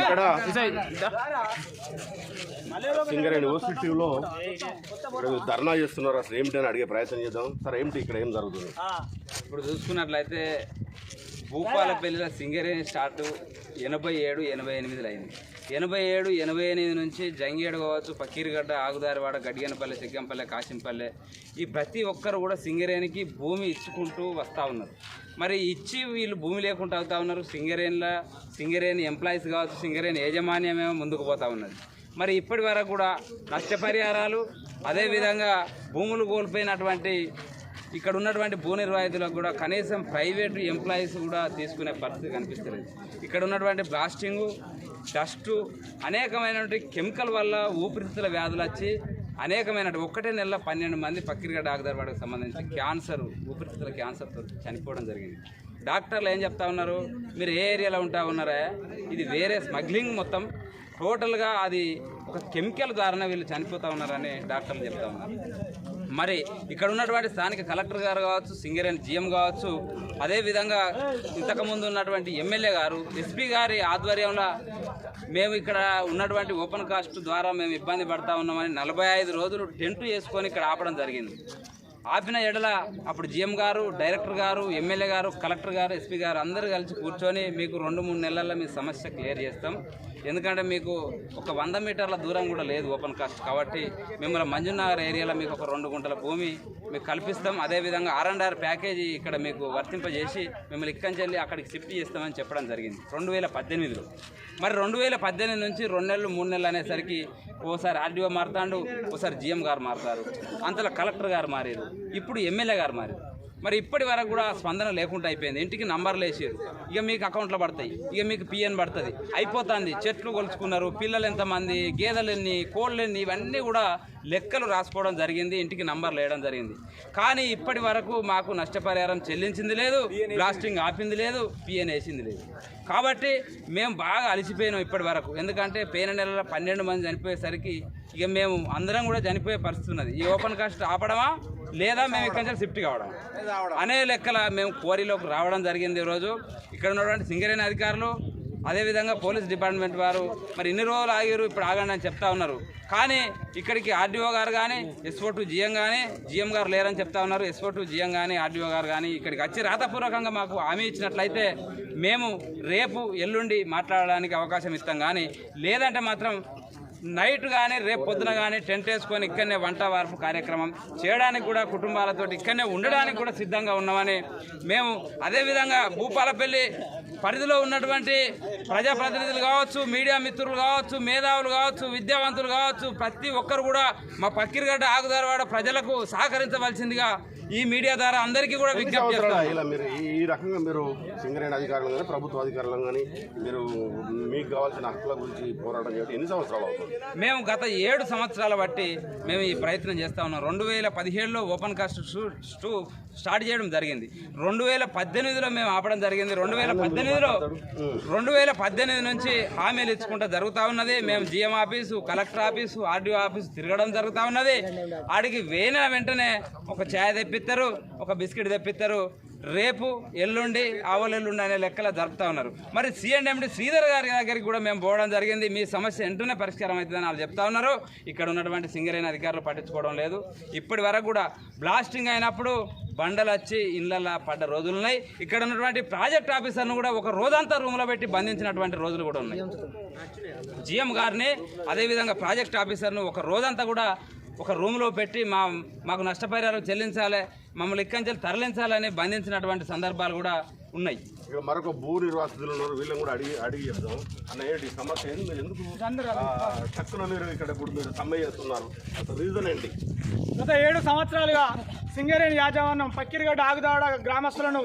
ఇక్కడ సింగరేణి ఓసిటీలో లో ధర్నా చేస్తున్నారు. అసలు ఏమిటని అడిగే ప్రయత్నం చేద్దాం. సార్ ఏమిటి ఇక్కడ ఏం జరుగుతుంది? ఇప్పుడు చూసుకున్నట్లయితే భూపాలపల్లిలో సింగరేణి స్టార్ట్ ఎనభై ఏడు ఎనభై ఎనిమిదిలో అయింది ఎనభై ఏడు ఎనభై ఎనిమిది నుంచి జంగేడు కావచ్చు పకీర్గడ్డ ఆగుదారివాడ గడిగనపల్లె సిగ్గంపల్లె కాశంపల్లె ఈ ప్రతి ఒక్కరు కూడా సింగరేణికి భూమి ఇచ్చుకుంటూ వస్తూ ఉన్నారు. మరి ఇచ్చి వీళ్ళు భూమి లేకుండా అవుతా ఉన్నారు. సింగరేణిలో సింగరేణి ఎంప్లాయీస్ కావచ్చు సింగరేణి యాజమాన్యమేమో ముందుకు పోతా ఉన్నది. మరి ఇప్పటి వరకు కూడా నష్టపరిహారాలు అదేవిధంగా భూములు కోల్పోయినటువంటి ఇక్కడ ఉన్నటువంటి భూ నిర్వాహితులకు కూడా కనీసం ప్రైవేటు ఎంప్లాయీస్ కూడా తీసుకునే పరిస్థితి కనిపిస్తలేదు. ఇక్కడ ఉన్నటువంటి బ్లాస్టింగు డస్టు అనేకమైనటువంటి కెమికల్ వల్ల ఊపిరితిత్తుల వ్యాధులు వచ్చి అనేకమైన ఒక్కటే నెల పన్నెండు మంది పక్కిరిగా డాక్టర్ వాడికి సంబంధించి క్యాన్సర్ ఊపిరితిత్తుల క్యాన్సర్తో చనిపోవడం జరిగింది. డాక్టర్లు ఏం చెప్తా ఉన్నారు? మీరు ఏ ఏరియాలో ఉంటా ఉన్నారా? ఇది వేరే స్మగ్లింగ్ మొత్తం. టోటల్గా అది ఒక కెమికల్ ద్వారా వీళ్ళు చనిపోతూ ఉన్నారని డాక్టర్లు చెప్తా ఉన్నారు. మరి ఇక్కడ ఉన్నటువంటి స్థానిక కలెక్టర్ గారు కావచ్చు సింగరేణి జిఎం కావచ్చు అదేవిధంగా ఇంతకుముందు ఉన్నటువంటి ఎమ్మెల్యే గారు ఎస్పీ గారి ఆధ్వర్యంలో మేము ఇక్కడ ఉన్నటువంటి ఓపెన్ కాస్ట్ ద్వారా మేము ఇబ్బంది పడతా ఉన్నామని నలభై ఐదు రోజులు టెంట్ వేసుకొని ఇక్కడ ఆపడం జరిగింది. ఆపిన ఎడల అప్పుడు జిఎం గారు డైరెక్టర్ గారు ఎమ్మెల్యే గారు కలెక్టర్ గారు ఎస్పీ గారు అందరూ కలిసి కూర్చొని మీకు రెండు మూడు నెలల్లో మీ సమస్య క్లియర్ చేస్తాం. ఎందుకంటే మీకు ఒక వంద మీటర్ల దూరం కూడా లేదు ఓపెన్ కాస్ట్. కాబట్టి మిమ్మల్ని మంజునగర్ ఏరియాలో మీకు ఒక రెండు గుంటల భూమి మీకు కల్పిస్తాం. అదేవిధంగా ఆర్ అండ్ ఆర్ ప్యాకేజీ ఇక్కడ మీకు వర్తింపజేసి మిమ్మల్ని ఇక్కడి వెళ్ళి అక్కడికి షిఫ్ట్ చేస్తామని చెప్పడం జరిగింది. రెండు వేల పద్దెనిమిదిలో. మరి రెండు వేల పద్దెనిమిది నుంచి రెండు నెలలు మూడు నెలలు అనేసరికి ఓసారి ఆర్డీఓ మారుతాడు ఓసారి జిఎం గారు మారుతారు. అంతలో కలెక్టర్ గారు మారారు. ఇప్పుడు ఎమ్మెల్యే గారు మారారు. మరి ఇప్పటి వరకు కూడా స్పందన లేకుండా అయిపోయింది. ఇంటికి నంబర్లు వేసారు. ఇక మీకు అకౌంట్లో పడతాయి. ఇక మీకు పిఎన్ పడుతుంది. అయిపోతుంది. చెట్లు కొలుచుకున్నారు. పిల్లలు ఎంతమంది గేదెలు ఎన్ని కోళ్ళు ఎన్ని ఇవన్నీ కూడా లెక్కలు రాసుకోవడం జరిగింది. ఇంటికి నంబర్లు వేయడం జరిగింది. కానీ ఇప్పటి వరకు మాకు నష్టపరిహారం చెల్లించింది లేదు. బ్లాస్టింగ్ ఆపింది లేదు. పిఎన్ వేసింది లేదు. కాబట్టి మేము బాగా అలసిపోయినాం ఇప్పటి వరకు. ఎందుకంటే పేన నెలలో పన్నెండు మంది చనిపోయేసరికి ఇక మేము అందరం కూడా చనిపోయే పరిస్థితి ఉన్నది. ఈ ఓపెన్ కాస్ట్ ఆపడమా? లేదా మేము ఇక్కడి నుంచి షిఫ్ట్ కావడం. అనే లెక్కల మేము కోరిలోకి రావడం జరిగింది ఈరోజు. ఇక్కడ ఉన్నటువంటి సింగరేణి అధికారులు అదేవిధంగా పోలీస్ డిపార్ట్మెంట్ వారు మరి ఇన్ని రోజులు ఆగిరు ఇప్పుడు ఆగండి అని చెప్తా ఉన్నారు. కానీ ఇక్కడికి ఆర్డీఓ గారు కానీ ఎస్ఓ టూ జిఎం కానీ జిఎం గారు లేరని చెప్తా ఉన్నారు. ఎస్ఓ టూ జిఎం కానీ ఆర్డీఓ గారు కానీ ఇక్కడికి వచ్చి రాతపూర్వకంగా మాకు హామీ ఇచ్చినట్లయితే మేము రేపు ఎల్లుండి మాట్లాడడానికి అవకాశం ఇస్తాం. కానీ లేదంటే మాత్రం నైట్ కానీ రేపు పొద్దున కానీ టెంట్ వేసుకొని ఇక్కడనే వంట వార్పు కార్యక్రమం చేయడానికి కూడా కుటుంబాలతో ఇక్కడనే ఉండడానికి కూడా సిద్ధంగా ఉన్నామని మేము అదేవిధంగా భూపాలపల్లి పరిధిలో ఉన్నటువంటి ప్రజాప్రతినిధులు కావచ్చు మీడియా మిత్రులు కావచ్చు మేధావులు కావచ్చు విద్యావంతులు కావచ్చు ప్రతి ఒక్కరు కూడా మా పక్కిరిగడ్డ ఆగుదారవాడ ప్రజలకు సహకరించవలసిందిగా ఈ మీడియా ద్వారా అందరికీ కూడా విజ్ఞప్తి చేస్తాం ఇలా మీరు ఈ- రకంగా మీరు సింగరేణి అధికారులు కానీ ప్రభుత్వ అధికారులు కానీ మీరు మీకు కావాల్సిన హక్కుల గురించి పోరాటం చేయడం ఎన్ని సంవత్సరాలు అవుతుంది? మేము గత ఏడు సంవత్సరాల బట్టి మేము ఈ ప్రయత్నం చేస్తా ఉన్నాం. రెండు వేల పదిహేడులో ఓపెన్ కాస్ట్ షూ- స్టూ స్టార్ట్ చేయడం జరిగింది. రెండు వేల పద్దెనిమిదిలో మేము ఆపడం జరిగింది. రెండు వేల పద్దెనిమిదిలో రెండు వేల పద్దెనిమిది నుంచి హామీలు ఇచ్చుకుంటూ జరుగుతూ ఉన్నది. మేము GM office collector office RDO office తిరగడం జరుగుతూ ఉన్నది. ఆడికి వేయిన వెంటనే ఒక ఛాయ్ తెప్పిస్తారు ఒక బిస్కెట్ తెప్పిస్తారు రేపు ఎల్లుండి ఆవల ఎల్లుండి అనే లెక్కల జరుపుతా ఉన్నారు. మరి సిఎండి శ్రీధర్ గారి దగ్గరికి కూడా మేము పోవడం జరిగింది. మీ సమస్య వెంటనే పరిష్కారం అవుతుందని వాళ్ళు చెప్తా ఉన్నారు. ఇక్కడ ఉన్నటువంటి సింగరేణి అధికారులు పట్టించుకోవడం లేదు. ఇప్పటి వరకు కూడా బ్లాస్టింగ్ అయినప్పుడు బండలు వచ్చి ఇళ్ళల్లో పడ్డ రోజులు ఉన్నాయి. ఇక్కడ ఉన్నటువంటి ప్రాజెక్ట్ ఆఫీసర్ను కూడా ఒక రోజంతా రూమ్లో పెట్టి బంధించినటువంటి రోజులు కూడా ఉన్నాయి. జిఎం గారిని అదేవిధంగా ప్రాజెక్ట్ ఆఫీసర్ను ఒక రోజంతా కూడా ఒక రూమ్లో పెట్టి మా మాకు నష్టపరిహారం చెల్లించాలి మమ్మల్ని ఇక్కడి నుంచి తరలించాలని బంధించినటువంటి సందర్భాలు కూడా ఉన్నాయి. ఇక్కడ మరొక భూ నిర్వాసితులు ఉన్నారు వీళ్ళని కూడా అడిగి అడిగి చెప్దాం. అన్న ఏంటి ఈ సమస్య? ఎందుకు ఆ, టక్కున మీరు ఇక్కడ ఇప్పుడు మీరు సమ్మె చేస్తున్నారు? అసలు రీజన్ ఏంటి? గత ఏడు సంవత్సరాలుగా సింగరేణి యాజమాన్యం పక్కిరిగడ్డ ఆగుదాడ గ్రామస్తులను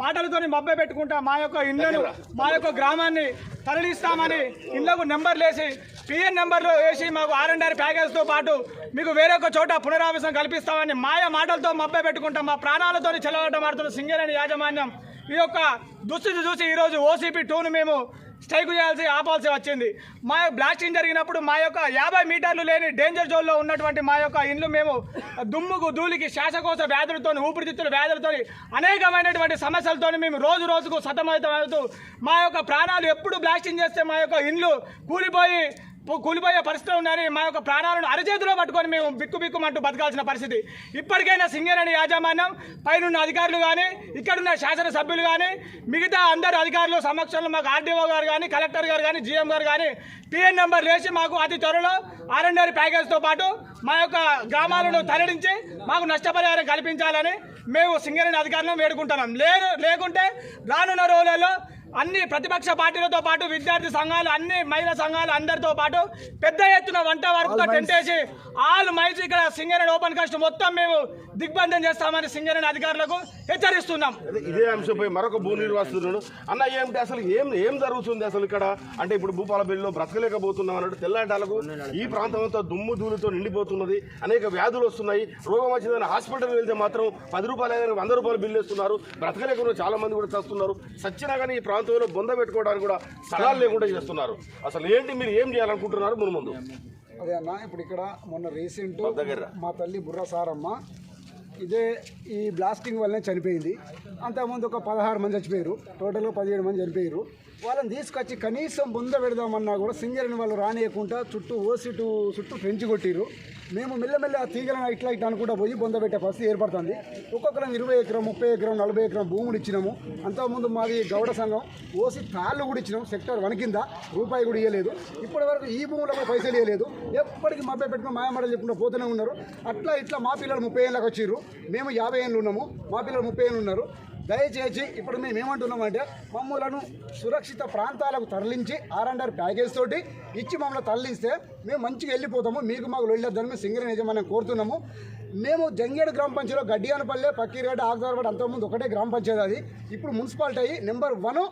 మాటలతోని మబ్బె పెట్టుకుంటా మా యొక్క ఇళ్ళను మా యొక్క గ్రామాన్ని తరలిస్తామని ఇళ్ళకు నెంబర్లు వేసి పిఎన్ నెంబర్లు వేసి మాకు ఆర్ అండ్ ఆర్ ప్యాకేజ్తో పాటు మీకు వేరొక చోట పునరావాసం కల్పిస్తామని మాయ మాటలతో మబ్బె పెట్టుకుంటాం మా ప్రాణాలతో చెలవటం ఆడుతున్న సింగరేణి యాజమాన్యం ఈ యొక్క దుస్థితి చూసి ఈరోజు ఓసీపీ టూను మేము స్ట్రైక్ చేయాల్సి ఆపాల్సి వచ్చింది. మా బ్లాస్టింగ్ జరిగినప్పుడు మా యొక్క యాభై మీటర్లు లేని డేంజర్ జోన్లో ఉన్నటువంటి మా యొక్క ఇండ్లు మేము దుమ్ముకు ధూళికి శ్వాసకోశ వ్యాధులతో ఊపిరితిత్తుల వ్యాధులతో అనేకమైనటువంటి సమస్యలతో మేము రోజు రోజుకు సతమవుతూ మా యొక్క ప్రాణాలు ఎప్పుడు బ్లాస్టింగ్ చేస్తే మా యొక్క ఇండ్లు కూలిపోయి కూలిపోయే పరిస్థితులు ఉన్నాయని మా యొక్క ప్రాణాలను అరచేతిలో పట్టుకొని మేము బిక్కు బిక్కుమంటూ బతకాల్సిన పరిస్థితి. ఇప్పటికైనా సింగరేణి యాజమాన్యం పైనున్న అధికారులు కానీ ఇక్కడున్న శాసనసభ్యులు కానీ మిగతా అందరు అధికారులు సమక్షంలో మాకు ఆర్డీఓ గారు కానీ కలెక్టర్ గారు కానీ జీఎం గారు కానీ పిఎన్ నెంబర్ వేసి మాకు అతి త్వరలో ఆర్ఎన్ఆర్ ప్యాకేజ్తో పాటు మా యొక్క గ్రామాలను తరలించి మాకు నష్టపరిహారం కల్పించాలని మేము సింగరేణి అధికారులను వేడుకుంటున్నాం. లేదు లేకుంటే రానున్న రోజులలో అన్ని ప్రతిపక్ష పార్టీలతో పాటు విద్యార్థి సంఘాలు అన్ని మహిళా సంఘాలు అందరితో పాటు పెద్ద ఎత్తున వంట వరకు టెంట్ వేసి ఆల్ మైన్స్ ఇక్కడ సింగరేణి ఓపెన్ కాస్ట్ మొత్తం మేము దిగ్బంధం చేస్తామని సింగరేణి అధికారులకు హెచ్చరిస్తున్నాం. ఇదే అంశంపై మరొక భూ నిర్వాసితుడు అన్న ఏమిటి అసలు ఏం ఏం జరుగుతుంది అసలు ఇక్కడ? అంటే ఇప్పుడు భూపాలపల్లిలో బ్రతకలేకపోతున్నాం అన్నట్టు తెల్లాటాలకు ఈ ప్రాంతం అంతా దుమ్ము ధూళితో నిండిపోతున్నది అనేక వ్యాధులు వస్తున్నాయి రోగం వచ్చిందని హాస్పిటల్ వెళ్తే మాత్రం పది రూపాయలు వంద రూపాయలు బిల్లు ఇస్తున్నారు బ్రతకలేకుండా చాలా మంది కూడా చేస్తున్నారు. సచ్చినా కానీ ఈ ప్రాంతంలో బొంద పెట్టుకోవడానికి కూడా స్థలాలు లేకుండా చేస్తున్నారు. అసలు ఏంటి మీరు ఏం చేయాలనుకుంటున్నారు? ముందు ముందు. అదే అన్న ఇప్పుడు ఇక్కడ మొన్న రీసెంట్ దగ్గర. మా తల్లి బుర్ర సారమ్మ ఇదే ఈ బ్లాస్టింగ్ వల్లనే చనిపోయింది. అంతకుముందు ఒక పదహారు మంది చచ్చిపోయారు. టోటల్గా పదిహేడు మంది చనిపోయారు. వాళ్ళని తీసుకొచ్చి కనీసం బొంద పెడదామన్నా కూడా సింగర్ని వాళ్ళు రానియకుండా చుట్టూ ఓసిటు చుట్టూ పెంచి కొట్టిరు మేము మెల్లమెల్ల ఆ తీగలను ఇట్లా ఇట్లా అనుకుంటా పోయి బొంద పెట్టే పరిస్థితి ఏర్పడుతుంది. ఒక్కొక్కరం ఇరవై ఎకరం ముప్పై ఎకరం నలభై ఎకరం భూములు ఇచ్చినాము. అంతకుముందు మాది గౌడ సంఘం. ఓసి తాళ్ళు కూడా ఇచ్చినాము సెక్టర్ వన్ కింద రూపాయి కూడా ఇవ్వలేదు ఇప్పటి వరకు ఈ భూములో కూడా పైసలు ఇవ్వలేదు ఎప్పటికీ మభ్య పెట్టుకుని మాయమాటలు చెప్పుకుంటూ పోతూనే ఉన్నారు. అట్లా ఇట్లా మా పిల్లలు ముప్పై ఏళ్ళకి వచ్చిర్రు. మేము యాభై ఏళ్ళు ఉన్నాము. మా పిల్లలు ముప్పై ఏళ్ళు ఉన్నారు. దయచేసి ఇప్పుడు మేము ఏమంటున్నామంటే మమ్మలను సురక్షిత ప్రాంతాలకు తరలించి ఆర్ అండ్ ఆర్ ప్యాకేజ్ తోటి ఇచ్చి మమ్మల్ని తరలిస్తే మేము మంచిగా వెళ్ళిపోతాము. మీకు మాకు వెళ్ళొద్దని మేము సింగరేణి యజమాని కోరుతున్నాము. మేము జంగేడు గ్రామ పంచాయతీలో గడ్డియానపల్లె పక్కీరగడ్డ ఆగ్దారపడి అంతకుముందు ఒకటే గ్రామ పంచాయతీ అది. ఇప్పుడు మున్సిపాలిటీ అయ్యి నెంబర్ వన్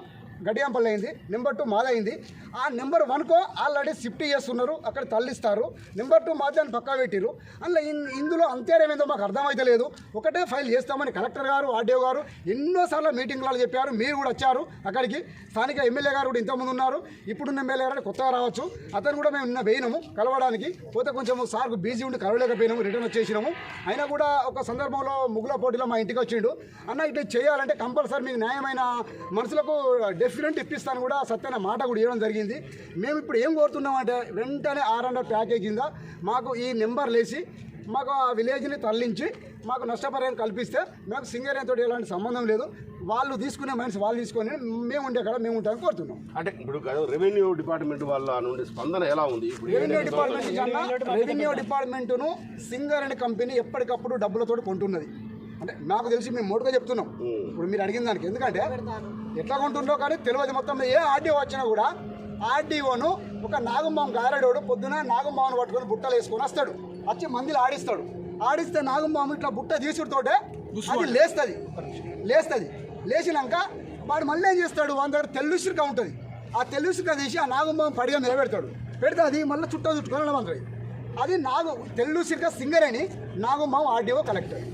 గడియాంపల్లి అయింది నెంబర్ టూ మాదైంది ఆ నెంబర్ వన్కో ఆల్రెడీ షిఫ్ట్ చేస్తున్నారు అక్కడ తల్లిస్తారు నెంబర్ టూ మాదాన్ని పక్కా పెట్టిరు అందులో ఇన్- ఇందులో అంతేరేమేందో మాకు అర్థమైతే లేదు. ఒకటే ఫైల్ చేస్తామని కలెక్టర్ గారు ఆర్డీఓ గారు ఎన్నోసార్లు మీటింగ్లలో చెప్పారు. మీరు కూడా వచ్చారు అక్కడికి. స్థానిక ఎమ్మెల్యే గారు కూడా ఇంతకుముందు ఉన్నారు. ఇప్పుడున్న ఎమ్మెల్యే గారు కొత్తగా రావచ్చు. అతను కూడా మేము నిన్న వేయినాము కలవడానికి. పోతే కొంచెం సార్కు బిజీ ఉండి కలవలేకపోయినాము రిటర్న్ వచ్చేసినాము. అయినా కూడా ఒక సందర్భంలో ముగ్గుల పోటీలో మా ఇంటికి వచ్చిండు. అన్న ఇట్లా చేయాలంటే కంపల్సరీ మీకు న్యాయమైన మనుషులకు డెఫినెట్ ఇప్పిస్తాను కూడా సత్యన మాట కూడా ఇవ్వడం జరిగింది. మేము ఇప్పుడు ఏం కోరుతున్నామంటే వెంటనే ఆర్ అండర్ ప్యాకేజ్ కింద మాకు ఈ నెంబర్ లేసి మాకు ఆ విలేజ్ని తరలించి మాకు నష్టపరిహారం కల్పిస్తే మాకు సింగరేణితో ఎలాంటి సంబంధం లేదు. వాళ్ళు తీసుకునే మనిషి వాళ్ళు తీసుకొని మేము ఉండే కాడ మేము ఉంటామని కోరుతున్నాం. అంటే ఇప్పుడు రెవెన్యూ డిపార్ట్మెంట్ వాళ్ళ నుండి స్పందన ఎలా ఉంది? ఇప్పుడు రెవెన్యూ డిపార్ట్మెంట్ కన్నా రెవెన్యూ డిపార్ట్మెంట్ను సింగరేణి కంపెనీ ఎప్పటికప్పుడు డబ్బులతో కొంటున్నది. అంటే నాకు తెలిసి మేము మోటుగా చెప్తున్నాం. ఇప్పుడు మీరు అడిగిన దానికి. ఎందుకంటే ఎట్లా కొంటుండో కానీ తెలియదు. మొత్తం ఏ ఆర్డీఓ వచ్చినా కూడా ఆర్డీఓను ఒక నాగంబాబు గారడోడు పొద్దున నాగంబాబును పట్టుకొని బుట్టలు వేసుకొని వస్తాడు. వచ్చి మందిలో ఆడిస్తాడు. ఆడిస్తే నాగంబాబు ఇట్లా బుట్ట తీసుడుతోటే అది లేస్తుంది. లేస్తుంది. లేచినాక వాడు మళ్ళీ ఏం చేస్తాడు? వాని దగ్గర తెల్లుసిరిక ఉంటుంది. ఆ తెల్లుసిరిక తీసి ఆ నాగంబాబు పడిగా నిలబెడతాడు. పెడితే అది మళ్ళీ చుట్టూ చుట్టుకొని వెళ్ళమంటుంది అది నాగు తెల్లుసిరిక సింగర్ అని నాగంబాబు ఆర్డీఓ కలెక్టర్.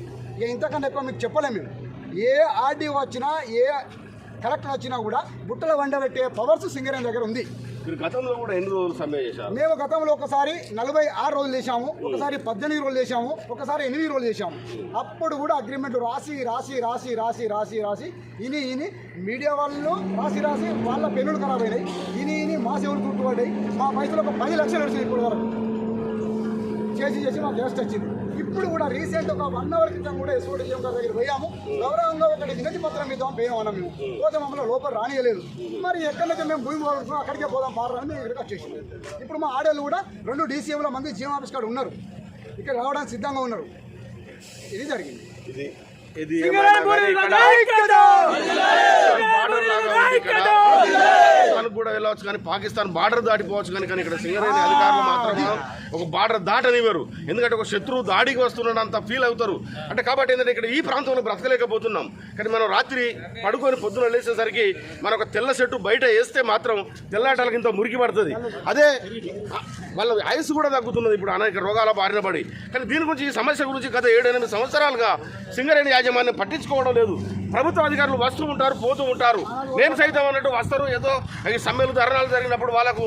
ఇక ఇంతకన్నా ఎక్కువ మీకు చెప్పలేము మేము. ఏ ఆర్డీఓ వచ్చినా ఏ కలెక్టర్ వచ్చినా కూడా బుట్టల వండబెట్టే పవర్స్ సింగరేణి దగ్గర ఉంది. మీరు గతంలో కూడా ఎన్ని రోజులు సమ్మె చేశారు? మేము గతంలో ఒకసారి నలభై ఆరు రోజులు చేశాము ఒకసారి పద్దెనిమిది రోజులు చేశాము ఒకసారి ఎనిమిది రోజులు చేశాము. అప్పుడు కూడా అగ్రిమెంట్ రాసి రాసి రాసి రాసి రాసి రాసి ఇని ఇని మీడియా వాళ్ళు రాసి రాసి వాళ్ళ పెన్నులు ఖరాబ్ అయినాయి. ఇని ఇని మా సేవలు చుట్టుపడ్డాయి మా పైసలు ఒక పది లక్షలు వచ్చింది ఇప్పుడు వరకు చేసి చేసి మాకు టెస్ట్ వచ్చింది. ఇప్పుడు కూడా రీసెంట్ ఒక వన్ అవర్ క్రితం కూడా ఎస్ఓడి గారి దగ్గర పోయాము. గౌరవంగా ఒకటి వినతి పత్రం ఇద్దాం పోయామన్నా మేము. పోతే మమ్మల్ని లోపల రానియలేదు. మరి ఎక్కడైతే మేము భూమి పోగొట్టుకున్నాం అక్కడికే పోదాం పారని మేము ఇక్కడికి ఇప్పుడు మా ఆడవాళ్ళు కూడా రెండు డీసీఎంల మంది జీఎం ఆఫీస్ కాడ ఉన్నారు. ఇక్కడ రావడానికి సిద్ధంగా ఉన్నారు. ఇది జరిగింది. ఇది ఇది కూడా వెళ్ళవచ్చు కానీ పాకిస్తాన్ బార్డర్ దాటిపోవచ్చు కానీ కానీ ఇక్కడ సింగరేణి అధికారులు మాత్రం ఒక బార్డర్ దాటనివ్వరు. ఎందుకంటే ఒక శత్రువు దాడికి వస్తున్నాడు అంత ఫీల్ అవుతారు. అంటే కాబట్టి ఏంటంటే ఇక్కడ ఈ ప్రాంతంలో బ్రతకలేకపోతున్నాం. కానీ మనం రాత్రి పడుకొని పొద్దున లేచేసరికి మన ఒక తెల్ల చెట్టు బయట వేస్తే మాత్రం తెల్లాటలకి ఇంత మురికి పడుతుంది. అదే వాళ్ళ ఆయుసు కూడా తగ్గుతున్నది ఇప్పుడు. అనేక రోగాల బారిన పడి. కానీ దీని గురించి ఈ సమస్య గురించి గత ఏడు ఎనిమిది సంవత్సరాలుగా సింగరేణి యాజమాన్యం పట్టించుకోవడం లేదు. ప్రభుత్వ అధికారులు వస్తూ ఉంటారు పోతూ ఉంటారు. నేను సైతం అన్నట్టు వస్తారు ఏదో సమ్మెలు ధర్నాలు జరిగినప్పుడు వాళ్ళకు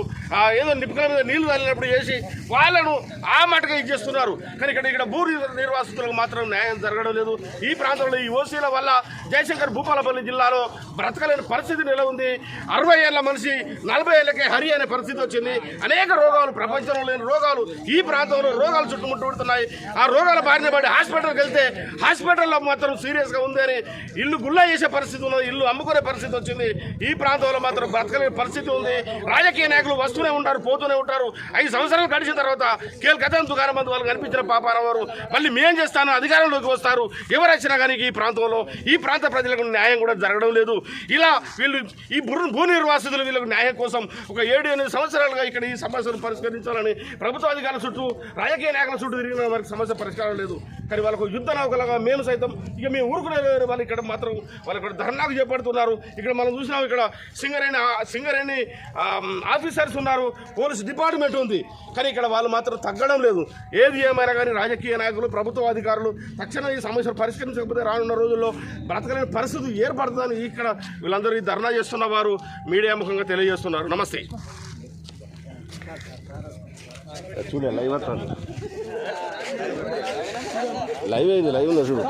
ఏదో నిపుకల మీద నీళ్ళు తల్లినప్పుడు చేసి వాళ్ళను ఆ మటుగా ఇచ్చేస్తున్నారు కానీ ఇక్కడ ఇక్కడ భూ నిర్వాసితులకు మాత్రం న్యాయం జరగడం లేదు. ఈ ప్రాంతంలో ఈ ఓసీల వల్ల జయశంకర్ భూపాలపల్లి జిల్లాలో బ్రతకలేని పరిస్థితి నిల ఉంది అరవై ఏళ్ళ మనిషి నలభై ఏళ్ళకే హరి అనే పరిస్థితి వచ్చింది. అనేక రోగాలు ప్రపంచంలో లేని రోగాలు ఈ ప్రాంతంలో రోగాలు చుట్టుముట్టుతున్నాయి ఆ రోగాల బారిన పడి హాస్పిటల్కి వెళ్తే హాస్పిటల్లో మాత్రం సీరియస్గా ఉంది అని ఇల్లు గుల్ల చేసే పరిస్థితి ఉన్నది ఇల్లు అమ్ముకునే పరిస్థితి వచ్చింది. ఈ ప్రాంతంలో మాత్రం బ్రతకలేని పరిస్థితి ఉంది. రాజకీయ నాయకులు వస్తూనే ఉంటారు పోతూనే ఉంటారు. ఐదు సంవత్సరాలు గడిచిన తర్వాత కేల్ గతం దుకాణం మంది వాళ్ళు కనిపించిన పాపారం వారు మళ్ళీ మేం చేస్తాను? అధికారంలోకి వస్తారు. ఎవరు వచ్చినా కానీ ఈ ప్రాంతంలో ఈ ప్రాంత ప్రజలకు న్యాయం కూడా జరగడం లేదు. ఇలా వీళ్ళు ఈ భూ భూ నిర్వాసితులు వీళ్ళకు న్యాయం కోసం ఒక ఏడు ఎనిమిది సంవత్సరాలుగా ఇక్కడ ఈ సమస్యను పరిష్కరించాలని ప్రభుత్వ అధికారుల చుట్టూ రాజకీయ నాయకుల చుట్టూ తిరిగిన వారికి సమస్య పరిష్కారం లేదు. కానీ వాళ్ళకు యుద్ధ నౌకలుగా మేము సైతం ఇక మేము ఊరుకునే వాళ్ళు ఇక్కడ మాత్రం వాళ్ళు ఇక్కడ ధర్నాకు చేపడుతున్నారు. ఇక్కడ మనం చూసినాం ఇక్కడ సింగరేణి సింగరేణి ఆఫీసర్స్ ఉన్నారు. పోలీస్ డిపార్ట్మెంట్ ఉంది. కానీ ఇక్కడ వాళ్ళు మాత్రం తగ్గడం లేదు. ఏది ఏమైనా కానీ రాజకీయ నాయకులు ప్రభుత్వ అధికారులు తక్షణం ఈ సమస్యను పరిష్కరించకపోతే రానున్న రోజుల్లో బ్రతకలేని పరిస్థితి ఏర్పడుతుందని ఇక్కడ వీళ్ళందరూ ఈ ధర్నా చేస్తున్న వారు మీడియా ముఖంగా తెలియజేస్తున్నారు. నమస్తే. చూడ లైవ్ లైవ్ అయింది లైవ్ ఉందా చూడు?